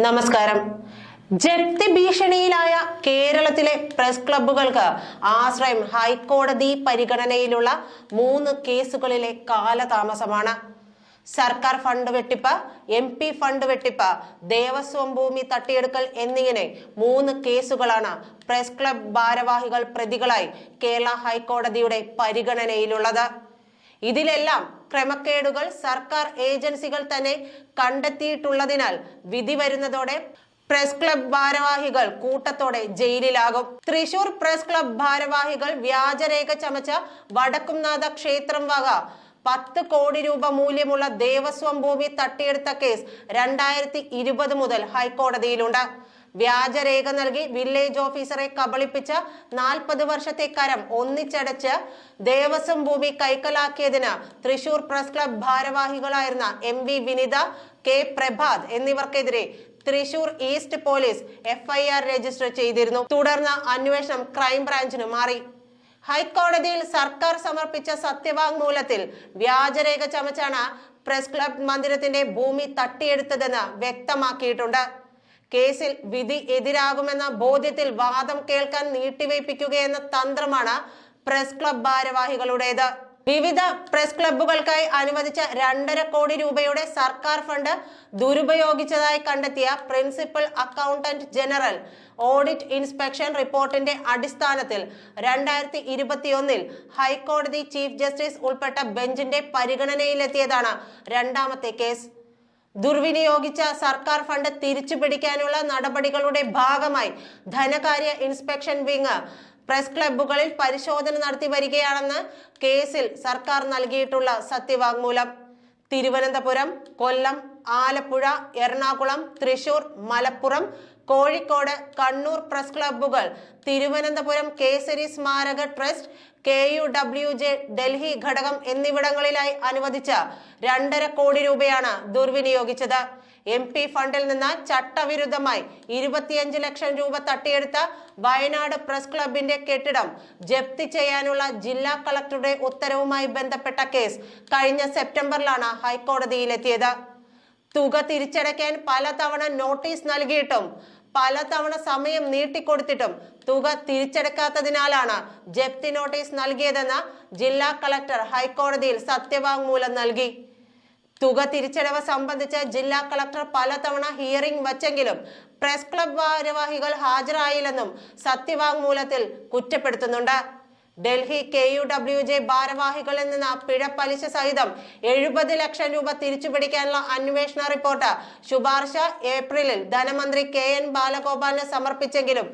നമസ്കാരം. ജപ്തി ഭീഷണിയിലായ കേരളത്തിലെ പ്രസ് ക്ലബ്ബുകൾക്ക് ആശ്രയം ഹൈക്കോടതി പരിഗണനയിലുള്ള മൂന്ന് കേസുകളിലെ കാലതാമസമാണ്. സർക്കാർ ഫണ്ട് വെട്ടിപ്പ് എം പി ഫണ്ട് വെട്ടിപ്പ് ദേവസ്വം ഭൂമി തട്ടിയെടുക്കൽ എന്നിങ്ങനെ മൂന്ന് കേസുകളാണ് പ്രസ് ക്ലബ് ഭാരവാഹികൾ പ്രതികളായി കേരള ഹൈക്കോടതിയുടെ പരിഗണനയിലുള്ളത്. ഇതിലെല്ലാം ക്രമക്കേടുകൾ സർക്കാർ ഏജൻസികൾ തന്നെ കണ്ടെത്തിയിട്ടുള്ളതിനാൽ വിധി വരുന്നതോടെ പ്രസ് ക്ലബ് ഭാരവാഹികൾ കൂട്ടത്തോടെ ജയിലിലാകും. തൃശൂർ പ്രസ് ക്ലബ് ഭാരവാഹികൾ വ്യാജരേഖ ചമച്ച വടക്കുംനാഥ ക്ഷേത്രം വക പത്ത് കോടി രൂപ മൂല്യമുള്ള ദേവസ്വം ഭൂമി തട്ടിയെടുത്ത കേസ് രണ്ടായിരത്തി ഇരുപത് മുതൽ ഹൈക്കോടതിയിലുണ്ട്. വ്യാജരേഖ നൽകി വില്ലേജ് ഓഫീസറെ കബളിപ്പിച്ച് നാൽപ്പത് വർഷത്തെ കരം ഒന്നിച്ചടച്ച് ദേവസ്വം ഭൂമി കൈക്കലാക്കിയതിന് Thrissur press club ഭാരവാഹികളായിരുന്ന M V Vinitha K Prabhath എന്നിവർക്കെതിരെ Thrissur east police FIR register ചെയ്തിരുന്നു. തുടർന്ന് അന്വേഷണം ക്രൈംബ്രാഞ്ചിന് മാറി. ഹൈക്കോടതിയിൽ സർക്കാർ സമർപ്പിച്ച സത്യവാങ്മൂലത്തിൽ വ്യാജരേഖ ചമച്ചാണ് പ്രസ് ക്ലബ് മന്ദിരത്തിന്റെ ഭൂമി തട്ടിയെടുത്തതെന്ന് വ്യക്തമാക്കിയിട്ടുണ്ട്. കേസിൽ വിധി എതിരാകുമെന്ന ബോധ്യത്തിൽ വാദം കേൾക്കാൻ നീട്ടിവയ്പ്പിക്കുകയെന്ന തന്ത്രമാണ് പ്രസ് ക്ലബ് ഭാരവാഹികളുടേത്. വിവിധ പ്രസ് ക്ലബ്ബുകൾക്കായി അനുവദിച്ച രണ്ടര കോടി രൂപയുടെ സർക്കാർ ഫണ്ട് ദുരുപയോഗിച്ചതായി കണ്ടെത്തിയ principal accountant general audit inspection റിപ്പോർട്ടിന്റെ അടിസ്ഥാനത്തിൽ രണ്ടായിരത്തി ഇരുപത്തിയൊന്നിൽ ഹൈക്കോടതി ചീഫ് ജസ്റ്റിസ് ഉൾപ്പെട്ട ബെഞ്ചിന്റെ പരിഗണനയിലെത്തിയതാണ് രണ്ടാമത്തെ കേസ്. ദുർവിനിയോഗിച്ച സർക്കാർ ഫണ്ട് തിരിച്ചു പിടിക്കാനുള്ള നടപടികളുടെ ഭാഗമായി ധനകാര്യ ഇൻസ്പെക്ഷൻ വിങ് പ്രസ് ക്ലബ്ബുകളിൽ പരിശോധന നടത്തി വരികയാണെന്ന് കേസിൽ സർക്കാർ നൽകിയിട്ടുള്ള സത്യവാങ്മൂലം. തിരുവനന്തപുരം കൊല്ലം ആലപ്പുഴ എറണാകുളം തൃശൂർ മലപ്പുറം കോഴിക്കോട് കണ്ണൂർ പ്രസ് ക്ലബ്ബുകൾ തിരുവനന്തപുരം കേസരി സ്മാരക trust K U W J Delhi ഘടകം എന്നിവിടങ്ങളിലായി അനുവദിച്ച രണ്ടര കോടി രൂപയാണ് ദുർവിനിയോഗിച്ചത്. എം പി ഫണ്ടിൽ നിന്ന് ചട്ടവിരുദ്ധമായി ഇരുപത്തിയഞ്ച് ലക്ഷം രൂപ തട്ടിയെടുത്ത വയനാട് പ്രസ് ക്ലബിന്റെ കെട്ടിടം ജപ്തി ചെയ്യാനുള്ള ജില്ലാ കളക്ടറുടെ ഉത്തരവുമായി ബന്ധപ്പെട്ട കേസ് കഴിഞ്ഞ സെപ്റ്റംബറിലാണ് ഹൈക്കോടതിയിലെത്തിയത്. തുക തിരിച്ചടയ്ക്കാൻ പലതവണ നോട്ടീസ് നൽകിയിട്ടും പലതവണ സമയം നീട്ടിക്കൊടുത്തിട്ടും തുക തിരിച്ചടക്കാത്തതിനാലാണ് ജപ്തി നോട്ടീസ് നൽകിയതെന്ന് ജില്ലാ കളക്ടർ ഹൈക്കോടതിയിൽ സത്യവാങ്മൂലം നൽകി. തുക തിരിച്ചടവ് സംബന്ധിച്ച് ജില്ലാ കളക്ടർ പലതവണ ഹിയറിംഗ് വച്ചെങ്കിലും പ്രസ് ക്ലബ് ഭാരവാഹികൾ ഹാജരായില്ലെന്നും സത്യവാങ്മൂലത്തിൽ കുറ്റപ്പെടുത്തുന്നുണ്ട്. Delhi K U W J ഭാരവാഹികളിൽ നിന്ന് പിഴ പലിശ സഹിതം എഴുപത് ലക്ഷം രൂപ തിരിച്ചുപിടിക്കാനുള്ള അന്വേഷണ റിപ്പോർട്ട് ശുപാർശ ഏപ്രിലിൽ ധനമന്ത്രി കെ എൻ ബാലഗോപാലിന് സമർപ്പിച്ചെങ്കിലും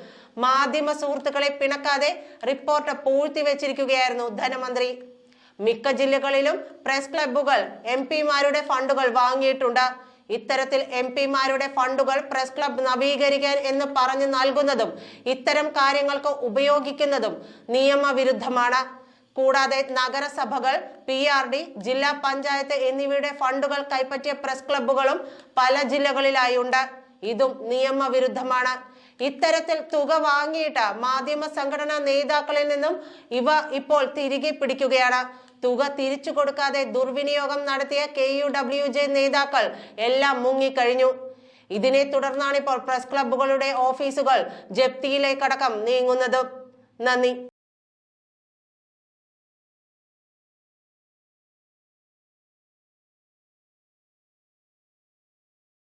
മാധ്യമ സുഹൃത്തുക്കളെ പിണക്കാതെ റിപ്പോർട്ട് പൂഴ്ത്തിവെച്ചിരിക്കുകയായിരുന്നു ധനമന്ത്രി. മിക്ക ജില്ലകളിലും പ്രസ് ക്ലബ്ബുകൾ എം പിമാരുടെ ഫണ്ടുകൾ വാങ്ങിയിട്ടുണ്ട്. ഇത്തരത്തിൽ എം പിമാരുടെ ഫണ്ടുകൾ പ്രസ് ക്ലബ് നവീകരിക്കാൻ എന്ന് പറഞ്ഞു നൽകുന്നതും ഇത്തരം കാര്യങ്ങൾക്ക് ഉപയോഗിക്കുന്നതും നിയമവിരുദ്ധമാണ്. കൂടാതെ നഗരസഭകൾ പി ആർ ഡി ജില്ലാ പഞ്ചായത്ത് എന്നിവയുടെ ഫണ്ടുകൾ കൈപ്പറ്റിയ പ്രസ് ക്ലബ്ബുകളും പല ജില്ലകളിലായി ഉണ്ട് ഇതും നിയമവിരുദ്ധമാണ്. ഇത്തരത്തിൽ തുക വാങ്ങിയിട്ട് മാധ്യമ സംഘടനാ നേതാക്കളിൽ നിന്നും ഇവ ഇപ്പോൾ തിരികെ പിടിക്കുകയാണ്. തുക തിരിച്ചു കൊടുക്കാതെ ദുർവിനിയോഗം നടത്തിയ കെ യു ഡബ്ല്യു ജെ നേതാക്കൾ എല്ലാം മുങ്ങിക്കഴിഞ്ഞു. ഇതിനെ തുടർന്നാണ് ഇപ്പോൾ പ്രസ് ക്ലബ്ബുകളുടെ ഓഫീസുകൾ ജപ്തിയിലേക്കടക്കം നീങ്ങുന്നത്. നന്ദി.